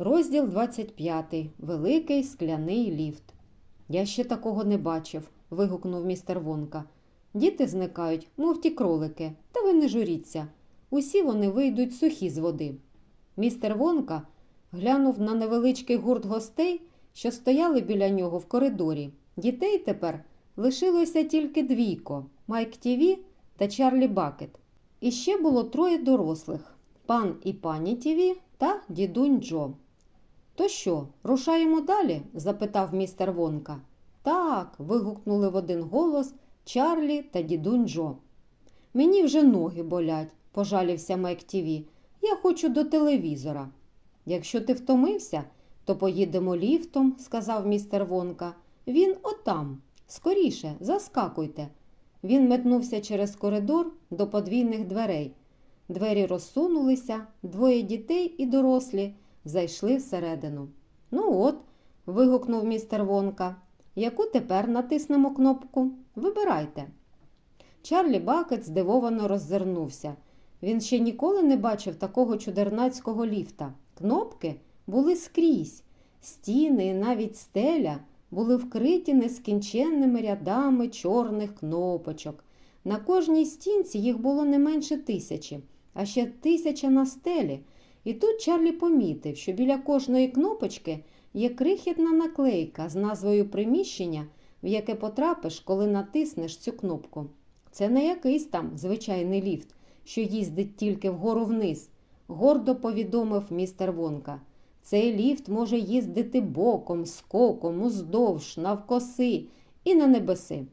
Розділ 25. Великий скляний ліфт. Я ще такого не бачив, вигукнув містер Вонка. Діти зникають, мов ті кролики, та ви не журіться. Усі вони вийдуть сухі з води. Містер Вонка глянув на невеличкий гурт гостей, що стояли біля нього в коридорі. Дітей тепер лишилося тільки двійко Майк Тіві та Чарлі Бакет. І ще було троє дорослих пан і пані Тіві та дідунь Джо. То що, рушаємо далі? запитав містер Вонка. Так. вигукнули в один голос Чарлі та дідунь Джо. Мені вже ноги болять, пожалівся Майк Тіві. Я хочу до телевізора. Якщо ти втомився, то поїдемо ліфтом, сказав містер Вонка. Він отам. Скоріше, заскакуйте. Він метнувся через коридор до подвійних дверей. Двері розсунулися, двоє дітей і дорослі зайшли всередину. Ну от, вигукнув містер Вонка. Яку тепер натиснемо кнопку? Вибирайте. Чарлі Бакет здивовано роззирнувся. Він ще ніколи не бачив такого чудернацького ліфта. Кнопки були скрізь, стіни і навіть стеля були вкриті нескінченними рядами чорних кнопочок. На кожній стінці їх було не менше тисячі, а ще тисяча на стелі. І тут Чарлі помітив, що біля кожної кнопочки є крихітна наклейка з назвою приміщення, в яке потрапиш, коли натиснеш цю кнопку. Це не якийсь там звичайний ліфт, що їздить тільки вгору вниз, гордо повідомив містер Вонка. Цей ліфт може їздити боком, скоком, уздовж, навкоси і на небеси.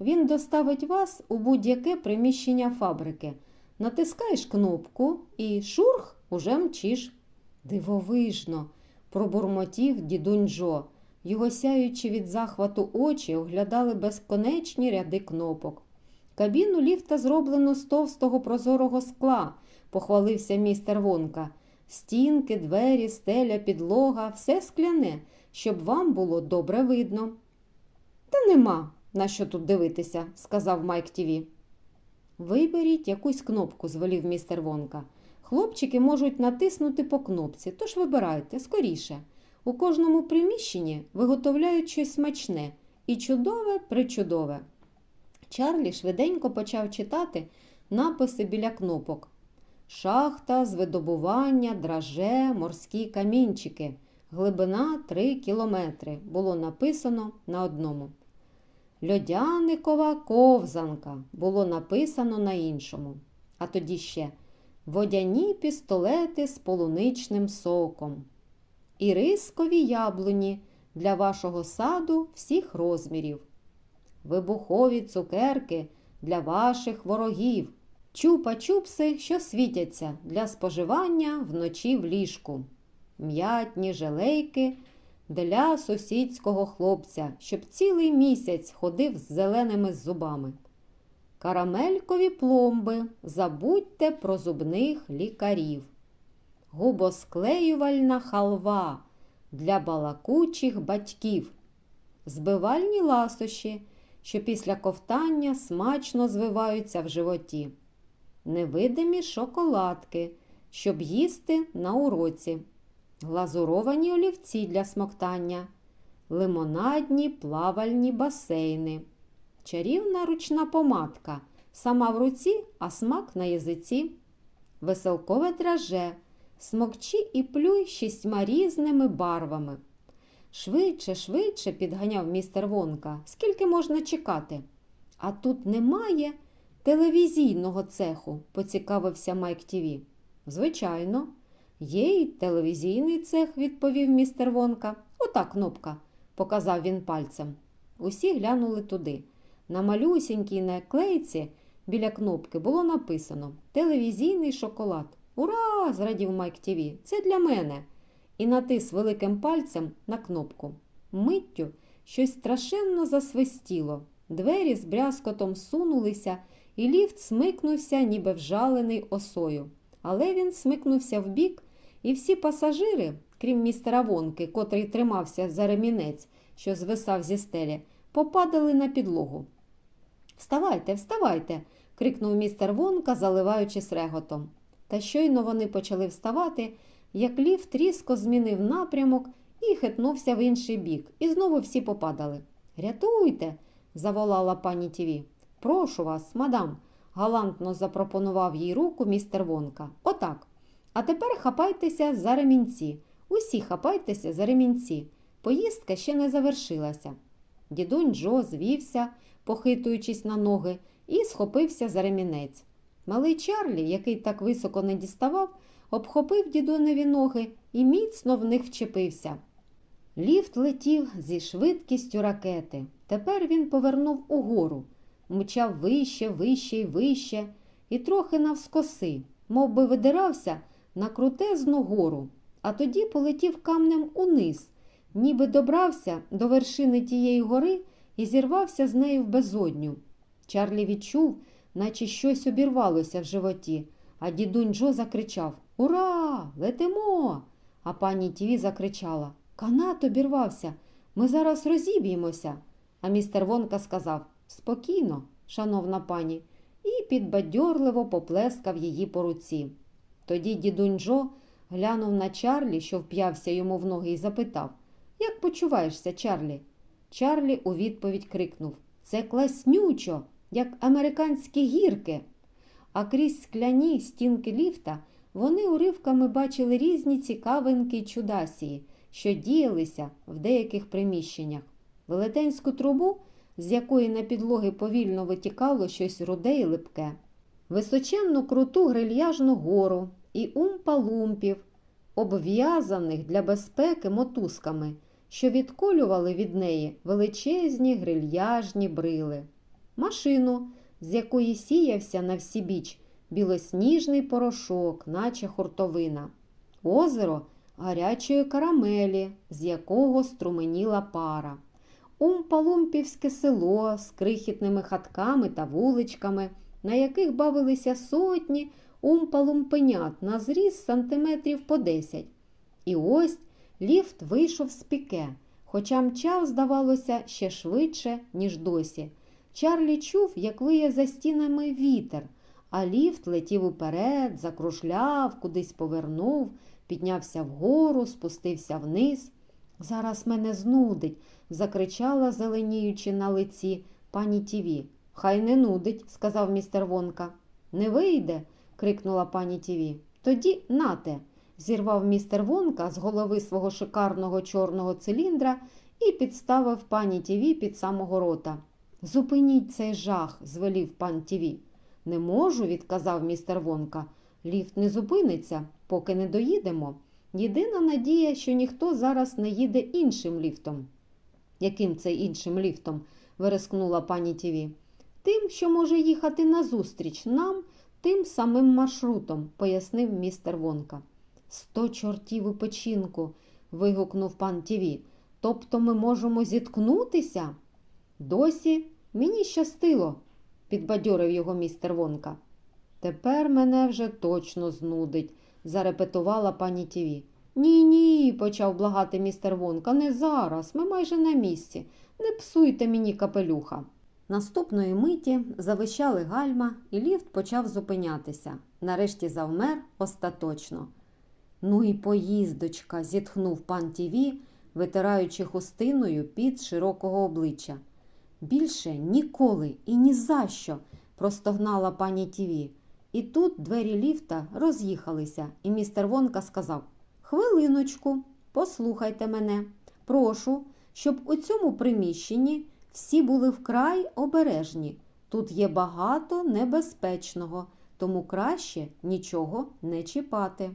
Він доставить вас у будь-яке приміщення фабрики. Натискаєш кнопку і шурх уже мчиш. Дивовижно, пробурмотів дідунь. Його сяючи від захвату очі оглядали безконечні ряди кнопок. Кабіну ліфта зроблено з товстого прозорого скла, похвалився містер Вонка. Стінки, двері, стеля, підлога, все скляне, щоб вам було добре видно. Та нема, на що тут дивитися, сказав Майк Тіві. Виберіть якусь кнопку, звелів містер Вонка. Хлопчики можуть натиснути по кнопці, тож вибирайте скоріше. У кожному приміщенні виготовляють щось смачне і чудове причудове. Чарлі швиденько почав читати написи біля кнопок. Шахта видобування, драже, морські камінчики. Глибина 3 кілометри. Було написано на одному. Льодяникова ковзанка було написано на іншому. А тоді ще водяні пістолети з полуничним соком. І рискові яблуні для вашого саду всіх розмірів. Вибухові цукерки для ваших ворогів. Чупа-чупси, що світяться для споживання вночі в ліжку, м'ятні желейки для сусідського хлопця, щоб цілий місяць ходив з зеленими зубами. Карамелькові пломби, забудьте про зубних лікарів, губосклеювальна халва для балакучих батьків, збивальні ласощі, що після ковтання смачно звиваються в животі. Невидимі шоколадки, щоб їсти на уроці, глазуровані олівці для смоктання, лимонадні плавальні басейни, чарівна ручна помадка, сама в руці, а смак на язиці, веселкове драже, смокчі і плюй шістьма різними барвами. Швидше, швидше, підганяв містер Вонка, скільки можна чекати. А тут немає телевізійного цеху, поцікавився Майк Тіві. Звичайно, є й телевізійний цех, відповів містер Вонка. Ота кнопка, показав він пальцем. Усі глянули туди. На малюсінькій наклейці біля кнопки було написано Телевізійний шоколад. Ура! зрадів Майк Тіві. Це для мене. І натис великим пальцем на кнопку. Миттю щось страшенно засвистіло. Двері з брязкотом сунулися, і ліфт смикнувся, ніби вжалений осою. Але він смикнувся вбік, і всі пасажири, крім містера Вонки, котрий тримався за ремінець, що звисав зі стелі, попадали на підлогу. Вставайте, вставайте, крикнув містер Вонка, заливаючись реготом. Та щойно вони почали вставати, як ліфт різко змінив напрямок і хитнувся в інший бік, і знову всі попадали. Рятуйте, заволала пані Тіві. Прошу вас, мадам, галантно запропонував їй руку містер Вонка. Отак. А тепер хапайтеся за ремінці. Усі хапайтеся за ремінці. Поїздка ще не завершилася. Дідунь Джо звівся, похитуючись на ноги, і схопився за ремінець. Малий Чарлі, який так високо не діставав, обхопив дідуневі ноги і міцно в них вчепився. Ліфт летів зі швидкістю ракети. Тепер він повернув угору, мчав вище, вище й вище, і трохи навскоси, мов би видирався на крутезну гору, а тоді полетів камнем униз, ніби добрався до вершини тієї гори і зірвався з нею в безодню. Чарлі відчув, наче щось обірвалося в животі, а дідунь Джо закричав Ура! Летимо! А пані Тіві закричала Канат обірвався, ми зараз розіб'ємося. А містер Вонка сказав Спокійно, шановна пані, і підбадьорливо поплескав її по руці. Тоді дідунь Джо глянув на Чарлі, що вп'явся йому в ноги, і запитав Як почуваєшся, Чарлі? Чарлі у відповідь крикнув Це класнючо, як американські гірки. А крізь скляні стінки ліфта вони уривками бачили різні цікавинки й чудасії, що діялися в деяких приміщеннях. Велетенську трубу, з якої на підлоги повільно витікало щось руде й липке, височенну круту грильяжну гору і умпа-лумпів, обв'язаних для безпеки мотузками, що відколювали від неї величезні грильяжні брили, машину, з якої сіявся на всі біч білосніжний порошок, наче хуртовина, озеро гарячої карамелі, з якого струменіла пара, умпалумпівське село з крихітними хатками та вуличками, на яких бавилися сотні умпалумпенят на зріз сантиметрів по десять. І ось ліфт вийшов з піке, хоча мчав, здавалося, ще швидше, ніж досі. Чарлі чув, як виє за стінами вітер, а ліфт летів уперед, закружляв, кудись повернув, піднявся вгору, спустився вниз. Зараз мене знудить, закричала, зеленіючи на лиці пані Тіві. Хай не нудить, сказав містер Вонка. Не вийде, крикнула пані Тіві. Тоді нате, зірвав містер Вонка з голови свого шикарного чорного циліндра і підставив пані Тіві під самого рота. Зупиніть цей жах, звелів пан Тіві. Не можу, відказав містер Вонка. Ліфт не зупиниться, поки не доїдемо. Єдина надія, що ніхто зараз не їде іншим ліфтом. Яким це іншим ліфтом? вирискнула пані Тіві. Тим, що може їхати назустріч нам тим самим маршрутом, пояснив містер Вонка. Сто чортів у печінку. вигукнув пан Тіві. Тобто ми можемо зіткнутися? Досі мені щастило, підбадьорив його містер Вонка. Тепер мене вже точно знудить, зарепетувала пані Тіві. Ні, ні, почав благати містер Вонка, не зараз, ми майже на місці. Не псуйте мені капелюха. Наступної миті завищали гальма, і ліфт почав зупинятися. Нарешті завмер остаточно. Ну і поїздочка, зітхнув пан Тіві, витираючи хустиною під широкого обличчя. Більше ніколи і ні за що, простогнала пані Тіві. І тут двері ліфта роз'їхалися, і містер Вонка сказав Хвилиночку, послухайте мене. Прошу, щоб у цьому приміщенні всі були вкрай обережні. Тут є багато небезпечного, тому краще нічого не чіпати.